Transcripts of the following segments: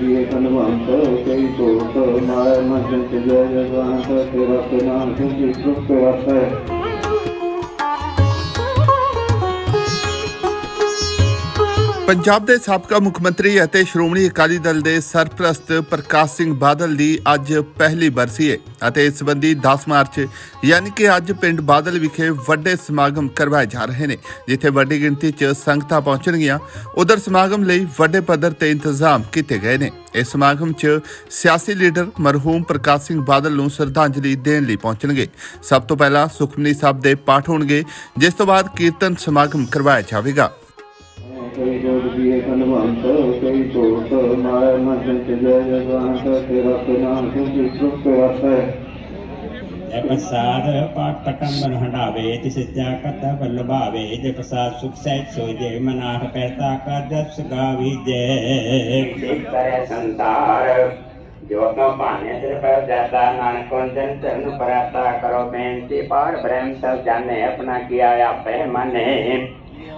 ਕਈ ਕਨਵੰਤ ਕਈ ਸੋਤ ਮਾਇਆ ਮਨ ਚ ਜੈ ਜਗਵੰਤ ਤੇਰਾ ਤੇ ਨਾਮ ਤੇ ਜਿਸ ਤੇ ਵਸੈ ਪੰਜਾਬ ਦੇ ਸਾਬਕਾ ਮੁੱਖ ਮੰਤਰੀ ਅਤੇ ਸ਼੍ਰੋਮਣੀ ਅਕਾਲੀ ਦਲ ਦੇ ਸਰਪ੍ਰਸਤ ਪ੍ਰਕਾਸ਼ ਸਿੰਘ ਬਾਦਲ ਦੀ ਅੱਜ ਪਹਿਲੀ ਬਰਸੀ ਹੈ ਅਤੇ ਇਸ ਸੰਬੰਧੀ 10 ਮਾਰਚ, ਯਾਨੀ ਕਿ ਅੱਜ ਪਿੰਡ ਬਾਦਲ ਵਿਖੇ ਵੱਡੇ ਸਮਾਗਮ ਕਰਵਾਏ ਜਾ ਰਹੇ ਨੇ, ਜਿੱਥੇ ਵੱਡੀ ਗਿਣਤੀ 'ਚ ਸੰਗਤਾਂ ਪਹੁੰਚਣਗੀਆਂ। ਉਧਰ ਸਮਾਗਮ ਲਈ ਵੱਡੇ ਪੱਧਰ ਤੇ ਇੰਤਜ਼ਾਮ ਕੀਤੇ ਗਏ ਨੇ। ਇਸ ਸਮਾਗਮ 'ਚ ਸਿਆਸੀ ਲੀਡਰ ਮਰਹੂਮ ਪ੍ਰਕਾਸ਼ ਸਿੰਘ ਬਾਦਲ ਨੂੰ ਸ਼ਰਧਾਂਜਲੀ ਦੇਣ ਲਈ ਪਹੁੰਚਣਗੇ। ਸਭ ਤੋਂ ਪਹਿਲਾਂ ਸੁਖਮਨੀ ਸਾਹਿਬ ਦੇ ਪਾਠ ਹੋਣਗੇ, ਜਿਸ ਤੋਂ ਬਾਅਦ ਕੀਰਤਨ ਸਮਾਗਮ ਕਰਵਾਇਆ ਜਾਵੇਗਾ। ਕਈ ਜੋਗ ਕਈ ਮਾਇਆ ਮਨ ਜੈ ਤੇਰਾ ਨਾਮ ਵਸੈ ਪ੍ਰਸਾਦ ਪਟੰਬਨ ਹੰਡਾਵੇ ਤਿਸ ਜਾ ਕਤ ਬਲ ਭਾਵੇ ਜੈ ਪ੍ਰਸਾਦ ਸੁਖ ਸਹਿਜ ਸੋਇ ਦੇ ਮਨਾਠ ਪੈਤਾ ਕਾ ਜਸ ਗਾਵੀ ਜੈ। ਕਰੇ ਸੰਸਾਰ ਜੋ ਤੋ ਤੇਰੇ ਪਰ ਜਾਤਾ ਨਾਨਕ ਕੰਜਨ ਚਰਨ ਪਰਾਤਾ ਕਰੋ ਬੇਨਤੀ ਪਾਰ ਬ੍ਰਹਮ ਸਭ ਜਾਣੇ ਆਪਣਾ ਕੀਆ ਆਪੇ ਮਨੇ।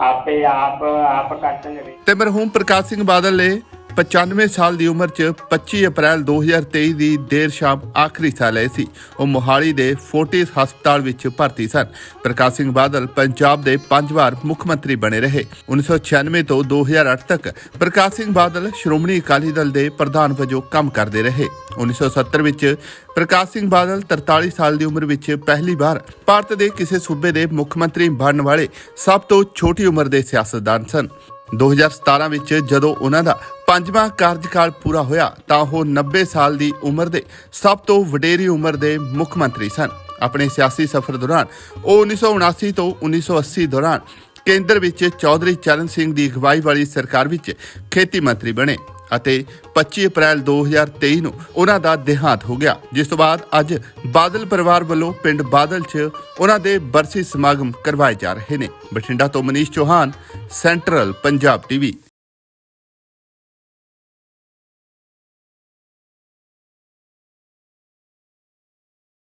ਆਪੇ ਆਪ ਆਪ ਕਰਤਨ ਵਿੱਚ ਤੇ ਮਰਹੂਮ ਪ੍ਰਕਾਸ਼ ਸਿੰਘ ਬਾਦਲ ਨੇ 95 ਸਾਲ ਦੀ ਉਮਰ 'ਚ 25 ਅਪ੍ਰੈਲ 2023 ਦੀ ਦੇਰ ਸ਼ਾਮ ਆਖਰੀ ਸਾਹ ਲਏ ਸੀ। ਉਹ ਮੋਹਾਲੀ ਦੇ ਫੋਰਟਿਸ ਹਸਪਤਾਲ ਵਿੱਚ ਭਰਤੀ ਸਨ। ਪ੍ਰਕਾਸ਼ ਸਿੰਘ ਬਾਦਲ ਪੰਜਾਬ ਦੇ ਪੰਜ ਵਾਰ ਮੁੱਖ ਮੰਤਰੀ ਬਣੇ ਰਹੇ। 1996 ਤੋਂ 2008 ਤੱਕ ਪ੍ਰਕਾਸ਼ ਸਿੰਘ ਬਾਦਲ ਸ਼੍ਰੋਮਣੀ ਅਕਾਲੀ ਦਲ ਦੇ ਪ੍ਰਧਾਨ ਵਜੋਂ ਕੰਮ ਕਰਦੇ ਰਹੇ। 1970 ਵਿੱਚ ਪ੍ਰਕਾਸ਼ ਸਿੰਘ ਬਾਦਲ 43 ਸਾਲ ਦੀ ਉਮਰ ਵਿੱਚ ਪਹਿਲੀ ਵਾਰ ਭਾਰਤ ਦੇ ਕਿਸੇ ਸੂਬੇ ਦੇ ਮੁੱਖ ਮੰਤਰੀ ਬਣਨ ਵਾਲੇ ਸਭ ਤੋਂ ਛੋਟੀ ਉਮਰ ਦੇ ਸਿਆਸਤਦਾਨ ਸਨ। 2017 ਵਿੱਚ ਜਦੋਂ ਉਹਨਾਂ ਦਾ ਪੰਜਵਾਂ ਕਾਰਜਕਾਲ ਪੂਰਾ ਹੋਇਆ ਤਾਂ ਉਹ 90 ਸਾਲ ਦੀ ਉਮਰ ਦੇ ਸਭ ਤੋਂ ਵਡੇਰੀ ਉਮਰ ਦੇ ਮੁੱਖ ਮੰਤਰੀ ਸਨ। ਆਪਣੇ ਸਿਆਸੀ ਸਫ਼ਰ ਦੌਰਾਨ ਉਹ 1979 ਤੋਂ 1980 ਦੌਰਾਨ ਕੇਂਦਰ ਵਿੱਚ ਚੌਧਰੀ ਚਰਨ ਸਿੰਘ ਦੀ ਅਗਵਾਈ ਵਾਲੀ ਸਰਕਾਰ ਵਿੱਚ ਖੇਤੀ ਮੰਤਰੀ ਬਣੇ ਅਤੇ 25 ਅਪ੍ਰੈਲ 2023 ਨੂੰ ਉਹਨਾਂ ਦਾ ਦੇਹਾਂਤ ਹੋ ਗਿਆ। ਜਿਸ ਤੋਂ ਬਾਅਦ ਅੱਜ ਬਾਦਲ ਪਰਿਵਾਰ ਵੱਲੋਂ ਪਿੰਡ ਬਾਦਲ 'ਚ ਉਹਨਾਂ ਦੇ ਬਰਸੀ ਸਮਾਗਮ ਕਰਵਾਏ ਜਾ ਰਹੇ ਨੇ। ਬਠਿੰਡਾ ਤੋਂ ਮਨੀਸ਼ ਚੌਹਾਨ, ਸੈਂਟਰਲ ਪੰਜਾਬ ਟੀਵੀ।